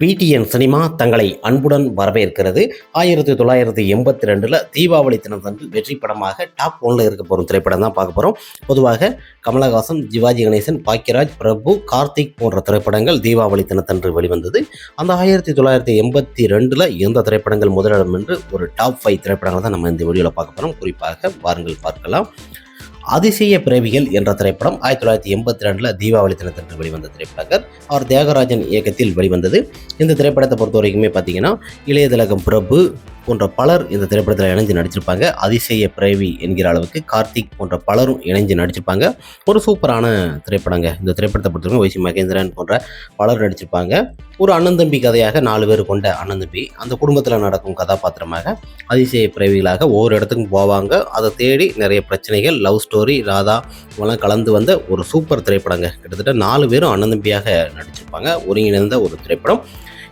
PTN cinema தங்களை அன்புடன் வரவேற்கிறது. ஆயிரத்தி தொள்ளாயிரத்தி எண்பத்தி ரெண்டில் தீபாவளி தினத்தன்று வெற்றி படமாக டாப் ஒன்ல இருக்க போகிற திரைப்படம் தான் பார்க்க போகிறோம் பொதுவாக கமலஹாசன் சிவாஜி கணேசன் பாக்கியராஜ் பிரபு கார்த்திக் போன்ற திரைப்படங்கள் தீபாவளி தினத்தன்று வெளிவந்தது. அந்த ஆயிரத்தி தொள்ளாயிரத்தி எண்பத்தி ரெண்டில் எந்த திரைப்படங்கள் முதலிடம் என்று ஒரு டாப் ஃபைவ் திரைப்படங்கள் தான் நம்ம இந்த வீடியோவில் பார்க்க போகிறோம் குறிப்பாக வாருங்கள் பார்க்கலாம். அதிசய பிறவிகள் என்ற திரைப்படம் ஆயிரத்தி தொள்ளாயிரத்தி எண்பத்தி ரெண்டில் தீபாவளி தினத்தன்று வெளிவந்த திரைப்படங்கள். அவர் தியாகராஜன் இயக்கத்தில் வெளிவந்தது. இந்த திரைப்படத்தை பொறுத்த வரைக்குமே பார்த்தீங்கன்னா இளையதிலகம் பிரபு போன்ற பலர் இந்த திரைப்படத்தில் இணைஞ்சு நடிச்சிருப்பாங்க. அதிசய பிரேவி என்கிற அளவுக்கு கார்த்திக் போன்ற பலரும் இணைஞ்சு நடிச்சிருப்பாங்க. ஒரு சூப்பரான திரைப்படங்க. இந்த திரைப்படத்தை பொறுத்தவரைக்கும் வைசி மகேந்திரன் போன்ற பலர் நடிச்சிருப்பாங்க. ஒரு அண்ணன் தம்பி கதையாக நாலு பேர் கொண்ட அண்ணன் தம்பி அந்த குடும்பத்தில் நடக்கும் கதாபாத்திரமாக அதிசய பிரேவிகளாக ஒவ்வொரு இடத்துக்கும் போவாங்க. அதை தேடி நிறைய பிரச்சனைகள் லவ் ஸ்டோரி ராதா இவெல்லாம் கலந்து வந்த ஒரு சூப்பர் திரைப்படங்க. கிட்டத்தட்ட நாலு பேரும் அண்ணன் தம்பியாக நடிச்சிருப்பாங்க. ஒருங்கிணைந்த ஒரு திரைப்படம்.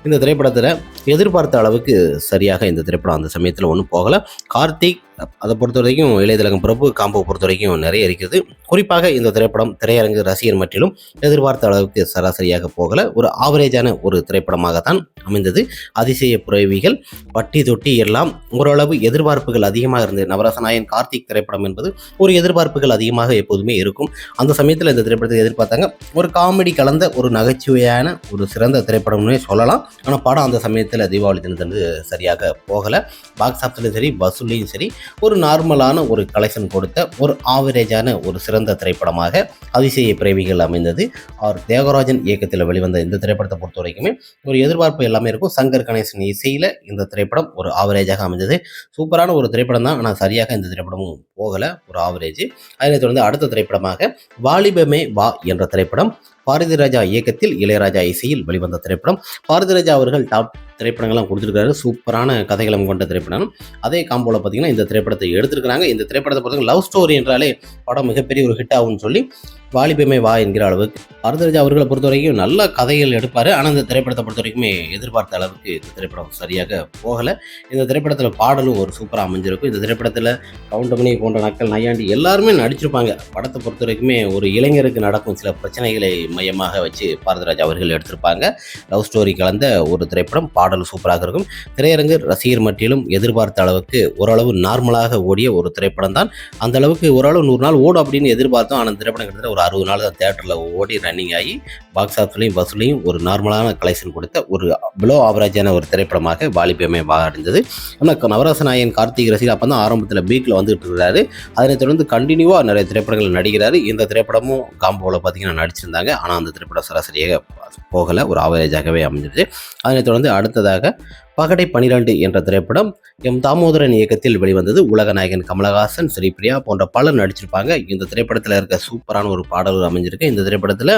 இந்த திரைப்படத்தில் எதிர்பார்த்த அளவுக்கு சரியாக இந்த திரைப்படம் அந்த சமயத்தில் ஒன்றும் போகலை. கார்த்திக் அதை பொறுத்த வரைக்கும் இளையதிலகம் பிரபு காம்போ பொறுத்த வரைக்கும் நிறைய இருக்குது குறிப்பாக இந்த திரைப்படம் திரையரங்கு ரசிகர் மட்டிலும் எதிர்பார்த்த அளவுக்கு சராசரியாக போகல. ஒரு ஆவரேஜான ஒரு திரைப்படமாகத்தான் அமைந்தது. அதிசய புறவிகள் பட்டி தொட்டி எல்லாம் ஓரளவு எதிர்பார்ப்புகள் அதிகமாக இருந்தது. நவரசநாயன் கார்த்திக் திரைப்படம் என்பது ஒரு எதிர்பார்ப்புகள் அதிகமாக எப்போதுமே இருக்கும். அந்த சமயத்தில் இந்த திரைப்படத்தை எதிர்பார்த்தாங்க. ஒரு காமெடி கலந்த ஒரு நகைச்சுவையான ஒரு சிறந்த திரைப்படம்னே சொல்லலாம். ஆனால் படம் அந்த சமயத்தில் தீபாவளி தினத்தன்று சரியாக போகலை. பாக்ஸ் ஆஃபீஸ்லையும் சரி வசூல்லையும் சரி ஒரு நார்மலான ஒரு கலெக்ஷன் கொடுத்த ஒரு ஆவரேஜான ஒரு சிறந்த திரைப்படமாக அதிசய பிரேமிகள் அமைந்தது. அவர் தேவராஜன் இயக்கத்தில் வெளிவந்த இந்த திரைப்படத்தை பொறுத்த வரைக்குமே ஒரு எதிர்பார்ப்பு எல்லாமே இருக்கும். சங்கர் கணேசன் இசையில் இந்த திரைப்படம் ஒரு ஆவரேஜாக அமைந்தது சூப்பரான ஒரு திரைப்படம் தான். ஆனால் சரியாக இந்த திரைப்படமும் போகலை. ஒரு ஆவரேஜ் அதனைத் தொடர்ந்து அடுத்த திரைப்படமாக வாலிபமே வா என்ற திரைப்படம் பாரதிராஜா இயக்கத்தில் இளையராஜா இசையில் வெளிவந்த திரைப்படம். பாரதிராஜா அவர்கள் டாப் திரைப்படங்கள்லாம் கொடுத்துருக்காரு. சூப்பரான கதைகளும் கொண்ட திரைப்படம். அதே காம்போல பார்த்தீங்கன்னா இந்த திரைப்படத்தை எடுத்திருக்கிறாங்க. இந்த திரைப்படத்தை பார்த்தீங்கன்னா லவ் ஸ்டோரி என்றாலே படம் மிகப்பெரிய ஒரு ஹிட் ஆகும்னு சொல்லி வாலிபமே வா என்கிற அளவுக்கு பாரதிராஜா அவர்களை பொறுத்த வரைக்கும் நல்ல கதைகள் எடுப்பார். ஆனால் இந்த திரைப்படத்தை பொறுத்த வரைக்குமே எதிர்பார்த்த அளவுக்கு இந்த திரைப்படம் சரியாக போகலை. இந்த திரைப்படத்தில் பாடலும் ஒரு சூப்பராக அமைஞ்சிருக்கும். இந்த திரைப்படத்தில் கவுண்டமணி போன்ற நக்கல் நையாண்டி எல்லாருமே நடிச்சிருப்பாங்க. படத்தை பொறுத்த வரைக்குமே ஒரு இளைஞருக்கு நடக்கும் சில பிரச்சனைகளை மையமாக வச்சு பாரதராஜ் அவர்கள் எடுத்திருப்பாங்க. லவ் ஸ்டோரி கலந்த ஒரு திரைப்படம். பாடல் சூப்பராக இருக்கும். திரையரங்கு ரசிகர் மட்டிலும் எதிர்பார்த்த அளவுக்கு ஓரளவு நார்மலாக ஓடிய ஒரு திரைப்படம் தான் அந்த அளவுக்கு ஓரளவு நூறு நாள் ஓடும் அப்படின்னு எதிர்பார்த்தோம். ஆனால் அந்த திரைப்படம் கிட்டத்தட்ட ஒரு அறுபது நாள் தான் தேட்டரில் ஓடி ரன்னிங் ஆகி பாக்ஸ் ஆஃபீஸ்லையும் பஸ்லையும் ஒரு நார்மலான கலெக்ஷன் கொடுத்த ஒரு பிலோ ஆவரேஜான ஒரு திரைப்படமாக வாலிபமே அடைந்தது ஆனால் நவராச நாயன் கார்த்திக் ரசிகர் அப்போ தான் ஆரம்பத்தில் பீக்கில் வந்துகிட்டு இருக்கிறாரு அதனைத் தொடர்ந்து கண்டினியூவாக நிறைய திரைப்படங்கள் நடிக்கிறாரு. இந்த திரைப்படமும் காம்போவில் பார்த்தீங்கன்னா நடிச்சிருந்தாங்க. ஆனால் அந்த திரைப்படம் சராசரியாக போகலை. ஒரு ஆவரேஜாகவே அமைஞ்சிருச்சு. அதனைத் தொடர்ந்து அடுத்ததாக பகடை பனிரெண்டு என்ற திரைப்படம் எம் தாமோதரன் இயக்கத்தில் வெளிவந்தது உலகநாயகன் கமலஹாசன் ஸ்ரீபிரியா போன்ற பலர் நடிச்சிருப்பாங்க. இந்த திரைப்படத்தில் இருக்க சூப்பரான ஒரு பாடல் அமைஞ்சிருக்கு. இந்த திரைப்படத்தில்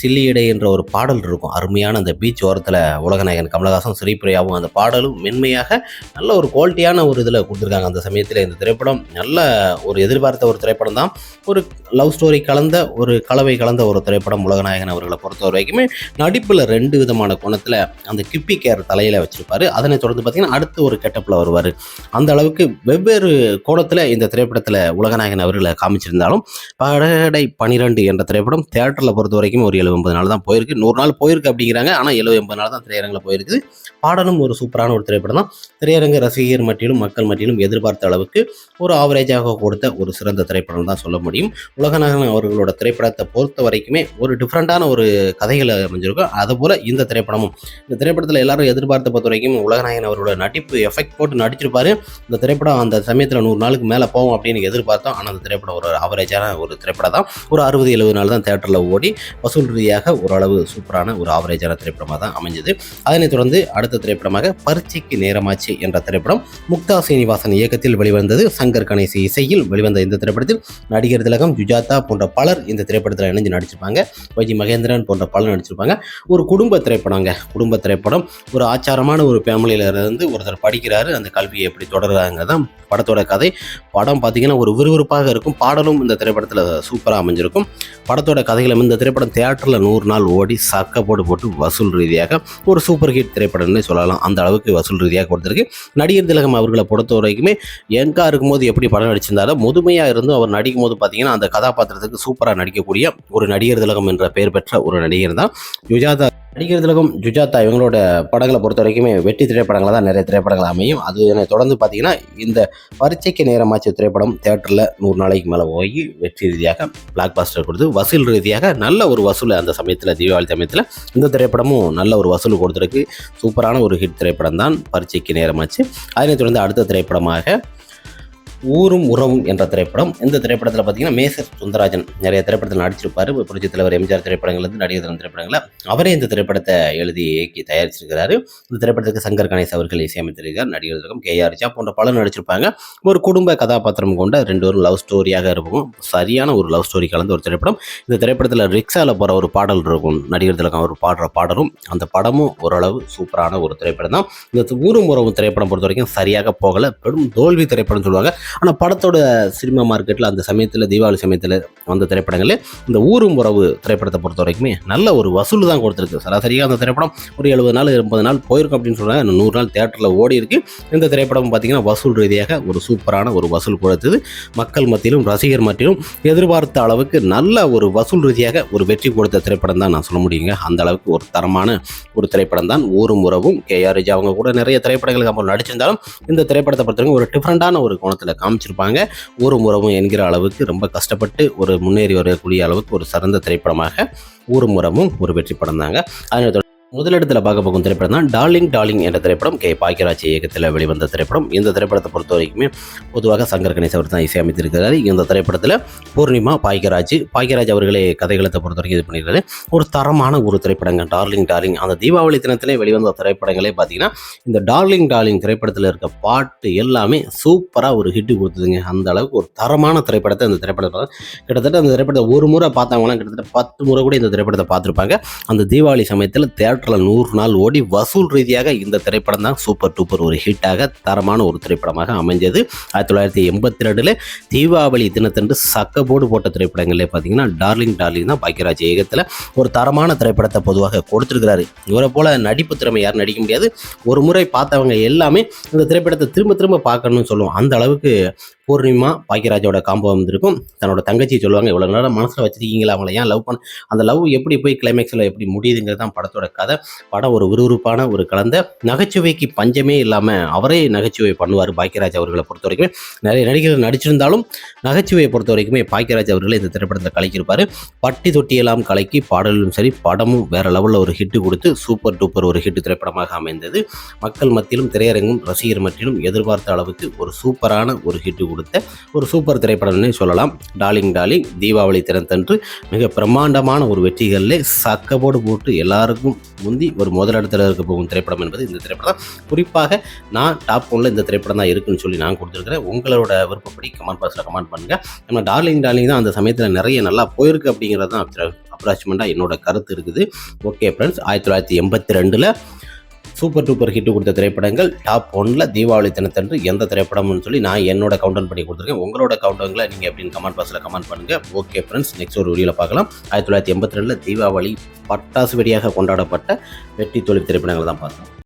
சில்லியடை என்ற ஒரு பாடல் இருக்கும். அருமையான அந்த பீச் ஓரத்தில் உலகநாயகன் கமலஹாசன் ஸ்ரீபிரியாவும் அந்த பாடலும் மென்மையாக நல்ல ஒரு குவாலிட்டியான ஒரு இதில் கொடுத்துருக்காங்க. அந்த சமயத்தில் இந்த திரைப்படம் நல்ல ஒரு எதிர்பார்த்த ஒரு திரைப்படம் தான். ஒரு லவ் ஸ்டோரி கலந்த ஒரு கலவை கலந்த ஒரு திரைப்படம் உலகநாயகன் அவர்களை பொறுத்த வரைக்குமே நடிப்பில் ரெண்டு விதமான கோணத்தில் அந்த கிப்பி கேர் தலையில் வச்சுருப்பார். அதனை தொடர்ந்து பார்த்தீங்கன்னா அடுத்து ஒரு கெட்டப்பில் வருவார். அந்த அளவுக்கு வெவ்வேறு கோணத்தில் இந்த திரைப்படத்தில் உலகநாயகன் அவர்களை காமிச்சிருந்தாலும் படகடை பனிரெண்டு என்ற திரைப்படம் தேட்டரில் பொறுத்த வரைக்கும் ஒரு எழுபது எண்பது நாள் தான் போயிருக்கு. நூறு நாள் போயிருக்கு அப்படிங்கிறாங்க. ஆனால் எழுபது எண்பது நாள் தான் திரையரங்கில் போயிருக்குது. பாடலும் ஒரு சூப்பரான ஒரு திரைப்படம் தான். திரையரங்கு ரசிகர் மட்டிலும் மக்கள் மட்டிலும் எதிர்பார்த்த அளவுக்கு ஒரு ஆவரேஜாக கொடுத்த ஒரு சிறந்த திரைப்படம் தான் சொல்ல முடியும். உலகநாயகன் அவர்களோட திரைப்படத்தை பொறுத்த வரைக்குமே ஒரு டிஃப்ரெண்ட்டான ஒரு கதைகளை அமைஞ்சிருக்கும். அதுபோல் இந்த திரைப்படமும். இந்த திரைப்படத்தில் எல்லாரும் எதிர்பார்த்த பொறுத்த வரைக்கும் உலகநாயகன் அவரோட நடிப்பு எஃபெக்ட் போட்டு நடிச்சிருப்பாரு. இந்த திரைப்படம் அந்த சமயத்தில் நூறு நாளுக்கு மேலே போகும் அப்படின்னு எதிர்பார்த்தோம். ஆனால் அந்த திரைப்படம் ஒரு ஆவரேஜான ஒரு திரைப்படம் தான். ஒரு அறுபது எழுபது நாள் தான் தேட்டரில் ஓடி வசூல் ரீதியாக ஓரளவு சூப்பரான ஒரு ஆவரேஜான திரைப்படமாக தான் அமைஞ்சது. அதனைத் தொடர்ந்து அடுத்த திரைப்படமாக பரீட்சைக்கு நேரமாச்சு என்ற திரைப்படம் முக்தா சீனிவாசன் இயக்கத்தில் வெளிவந்தது. சங்கர் கணேசி இசையில் வெளிவந்த இந்த திரைப்படத்தில் நடிகர் திலகம் ஜுஜாதா போன்ற பலர் இந்த திரைப்படத்தில் இணைஞ்சு நடிச்சிருப்பாங்க. வைஜி மகேந்திரன் போன்ற பலர் நடிச்சிருப்பாங்க. ஒரு குடும்ப திரைப்படங்க. குடும்ப திரைப்படம் ஒரு ஆச்சாரமான ஒரு ஃபேமிலியில் இருந்து ஒருத்தர் படிக்கிறாரு அந்த கல்வியை எப்படி தொடர்றாங்க தான் படத்தோட கதை. படம் பார்த்தீங்கன்னா ஒரு விறுவிறுப்பாக இருக்கும். பாடலும் இந்த திரைப்படத்தில் சூப்பராக அமைஞ்சிருக்கும். படத்தோட கதைகளும் இந்த திரைப்படம் தியேட்டரில் நூறு நாள் ஓடி சக்கப்போடு போட்டு போட்டு வசூல் ரீதியாக ஒரு சூப்பர் ஹிட் திரைப்படம்னு சொல்லலாம். அந்த அளவுக்கு வசூல் ரீதியாக கொடுத்துருக்கு. நடிகர் திலகம் அவர்களை பொறுத்த வரைக்குமே யங்கா இருக்கும்போது எப்படி படம் நடிச்சிருந்தாலும் முதுமையாக இருந்தும் அவர் நடிக்கும் போது பார்த்தீங்கன்னா அந்த கதாபாத்திரத்துக்கு சூப்பராக நடிக்கக்கூடிய ஒரு நடிகர் திலகம் என்ற பெயர் பெற்ற ஒரு நடிகர் தான் யுஜாதா நடிகர் திலகம் ஜுஜாதா இவங்களோட படங்களை பொறுத்த வரைக்குமே வெற்றி திரைப்படங்களை தான் நிறைய திரைப்படங்கள் அமையும். அது என்னை தொடர்ந்து பார்த்தீங்கன்னா இந்த பரீட்சைக்கு நேரமாச்சு திரைப்படம் தேட்டரில் நூறு நாளைக்கு மேலே போய் வெற்றி ரீதியாக பிளாக் பாஸ்டர் கொடுத்து வசூல் ரீதியாக நல்ல ஒரு வசூல் அந்த சமயத்தில் தீபாவளி சமயத்தில் இந்த திரைப்படமும் நல்ல ஒரு வசூல் கொடுத்துருக்கு. சூப்பரான ஒரு ஹிட் திரைப்படம் தான் பரீட்சைக்கு நேரமாச்சு. அதனைத் தொடர்ந்து அடுத்த திரைப்படமாக ஊரும் உறவும் என்ற திரைப்படம். இந்த திரைப்படத்தில் பார்த்தீங்கன்னா மேசர் சுந்தராஜன் நிறைய திரைப்படத்தில் நடிச்சிருப்பார். புரட்சித் தலைவர் எம்ஜிஆர் திரைப்படங்கள்லேருந்து நடிகர் திரைப்படங்களில் அவரே இந்த திரைப்படத்தை எழுதி இயக்கி தயாரிச்சிருக்கிறாரு. இந்த திரைப்படத்துக்கு சங்கர் கணேஷ் அவர்கள் இசையமைத்திருக்கார் நடிகர் திலகம் கே ஆர் ஜா போன்ற பலர் நடிச்சிருப்பாங்க. ஒரு குடும்ப கதாபாத்திரம் கொண்ட ரெண்டு ஒரு லவ் ஸ்டோரியாக இருக்கும் சரியான ஒரு லவ் ஸ்டோரி கலந்த ஒரு திரைப்படம். இந்த திரைப்படத்தில் ரிக்ஸாவில் போகிற ஒரு பாடல் இருக்கும். நடிகர் திலகம் அவர் பாடுற பாடலும் அந்த படமும் ஓரளவு சூப்பரான ஒரு திரைப்படம் தான் இந்த ஊரும் உறவும் திரைப்படம் பொறுத்த வரைக்கும் சரியாக போகலை. பெரும் தோல்வி திரைப்படம் சொல்லுவாங்க. ஆனால் படத்தோட சினிமா மார்க்கெட்டில் அந்த சமயத்தில் தீபாவளி சமயத்தில் வந்த திரைப்படங்களே இந்த ஊரும் உறவு திரைப்படத்தை பொறுத்த வரைக்குமே நல்ல ஒரு வசூல் தான் கொடுத்துருக்கு. சராசரியாக அந்த திரைப்படம் ஒரு எழுபது நாள் எண்பது நாள் போயிருக்கும் அப்படின்னு சொல்கிறாங்க நூறு நாள் தேட்டரில் ஓடி இருக்கு. இந்த திரைப்படம் பார்த்தீங்கன்னா வசூல் ரீதியாக ஒரு சூப்பரான ஒரு வசூல் கொடுத்தது. மக்கள் மத்தியிலும் ரசிகர் மத்தியிலும் எதிர்பார்த்த அளவுக்கு நல்ல ஒரு வசூல் ரீதியாக ஒரு வெற்றி கொடுத்த திரைப்படம் தான் நான் சொல்ல முடியுங்க. அந்த அளவுக்கு ஒரு தரமான ஒரு திரைப்படம் தான். ஊரும் உறவும் கே ஆர் அவங்க கூட நிறைய திரைப்படங்களுக்கு அவங்க நடிச்சிருந்தாலும் இந்த திரைப்படத்தை பொறுத்தவரைக்கும் ஒரு டிஃப்ரெண்டான ஒரு கோணத்தில் காமிச்சிருப்பாங்க. ஊரும் உறவும் என்கிற அளவுக்கு ரொம்ப கஷ்டப்பட்டு ஒரு முன்னேறி வரக்கூடிய அளவுக்கு ஒரு சிறந்த திரைப்படமாக ஊரும் உறவும் ஒரு வெற்றி படம் தாங்க அதனை முதலிடத்தில் பார்க்க போகும் திரைப்படம் தான் டார்லிங் டார்லிங் என்ற திரைப்படம் கே. பாக்கியராஜ் இயக்கத்தில் வெளிவந்த திரைப்படம். இந்த திரைப்படத்தை பொறுத்த வரைக்குமே பொதுவாக சங்கர் கணேஷ் அவர் தான் இசையமைத்திருக்கிறார் இந்த திரைப்படத்தில் பூர்ணிமா பாக்கியராஜ் பாக்கியராஜ் அவர்களே கதைகளத்தை பொறுத்த வரைக்கும் இது பண்ணியிருக்காரு. ஒரு தரமான ஒரு திரைப்படங்க டார்லிங் டார்லிங் அந்த தீபாவளி தினத்திலே வெளிவந்த திரைப்படங்களே பார்த்தீங்கன்னா இந்த டார்லிங் டார்லிங் திரைப்படத்தில் இருக்க பாட்டு எல்லாமே சூப்பராக ஒரு ஹிட்டு கொடுத்ததுங்க. அந்த அளவுக்கு ஒரு தரமான திரைப்படத்தை அந்த திரைப்படத்தை கிட்டத்தட்ட அந்த திரைப்படத்தை ஒரு முறை பார்த்தாங்கன்னா கிட்டத்தட்ட பத்து முறை கூட இந்த திரைப்படத்தை பார்த்துருப்பாங்க. அந்த தீபாவளி சமயத்தில் தேட்டரில் நூறு நாள் ஓடி வசூல் ரீதியாக இந்த திரைப்படம் தான் சூப்பர் டூப்பர் ஒரு ஹிட்டாக தரமான ஒரு திரைப்படமாக அமைஞ்சது. ஆயிரத்தி தொள்ளாயிரத்தி எண்பத்தி ரெண்டில் தீபாவளி தினத்தன்று சக்கப்போடு போட்ட திரைப்படங்களே பார்த்தீங்கன்னா டார்லிங் டார்லிங் தான் பாக்கியராஜ் இயக்கத்தில் ஒரு தரமான திரைப்படத்தை பொதுவாக கொடுத்துருக்கிறாரு. இவரை போல நடிப்பு திறமை யாரும் நடிக்க முடியாது. ஒரு முறை பார்த்தவங்க எல்லாமே இந்த திரைப்படத்தை திரும்ப திரும்ப பார்க்கணும்னு சொல்லுவோம். அந்த அளவுக்கு பூர்ணிமா பாக்கியராஜோட காம்போ வந்திருக்கும். தன்னோட தங்கச்சி சொல்லுவாங்க இவ்வளோ நேரம் மனசில் வச்சிருக்கீங்களா அவங்கள? ஏன் லவ் பண்ண அந்த லவ் எப்படி போய் கிளைமேக்ஸில் எப்படி முடியுதுங்கிறது தான் படத்தோட கதை. படம் ஒரு விறுவிறுப்பான ஒரு கலந்த நகைச்சுவைக்கு பஞ்சமே இல்லாமல் அவரே நகைச்சுவை பண்ணுவார் பாக்கியராஜ் அவர்களை பொறுத்த வரைக்கும். நிறைய நடிகர்கள் நடிச்சிருந்தாலும் நகைச்சுவையை பொறுத்த வரைக்குமே பாக்கியராஜ் அவர்களே இந்த திரைப்படத்தில் கலக்கியிருப்பார் பட்டி தொட்டியெல்லாம் கலக்கி பாடலும் சரி படமும் வேறு லெவலில் ஒரு ஹிட்டு கொடுத்து சூப்பர் டூப்பர் ஒரு ஹிட் திரைப்படமாக அமைந்தது. மக்கள் மத்தியிலும் திரையரங்கும் ரசிகர் மத்தியிலும் எதிர்பார்த்த அளவுக்கு ஒரு சூப்பரான ஒரு ஹிட் கொடுத்த ஒரு சூப்பர் திரைப்படம்னு சொல்லலாம். டார்லிங் டார்லிங் தீபாவளி தினத்தன்று மிக பிரம்மாண்டமான ஒரு வெற்றிகளிலே சக்கபோடு போட்டு எல்லாருக்கும் முந்தி ஒரு முதலிடத்தில் இருக்க போகும் திரைப்படம் என்பது இந்த திரைப்படம் குறிப்பாக நான் டாப் ஒன்ல இந்த திரைப்படம் தான் இருக்குன்னு சொல்லி நான் கொடுத்துருக்கிறேன். உங்களோட விருப்பப்படி கமெண்ட் பாக்ஸில் கமெண்ட் பண்ணுங்கள் நம்ம டார்லிங் டார்லிங் தான் அந்த சமயத்தில் நிறைய நல்லா போயிருக்கு அப்படிங்கிறது தான் அப்ராச்மெண்ட்டாக என்னோட கருத்து இருக்குது. ஓகே ஃப்ரெண்ட்ஸ் ஆயிரத்தி தொள்ளாயிரத்தி எண்பத்தி ரெண்டில் சூப்பர் டூப்பர் ஹிட் கொடுத்த திரைப்படங்கள். டாப் ஒன்ல தீபாவளி தினத்தன்று எந்த திரைப்படம்னு சொல்லி நான் என்னோட கவுண்டன் பண்ணி கொடுத்துருக்கேன். உங்களோட கவுண்டங்களை நீங்கள் எப்படின்னு கமெண்ட் பாக்ஸில் கமெண்ட் பண்ணுங்கள் ஓகே ஃப்ரெண்ட்ஸ் நெக்ஸ்ட் ஒரு வீடியோவில் பார்க்கலாம். ஆயிரத்தி தொள்ளாயிரத்தி எண்பத்தி ரெண்டில் தீபாவளி பட்டாசு வெடியாக கொண்டாடப்பட்ட வெற்றி தொழில் திரைப்படங்கள் தான் பார்த்தோம்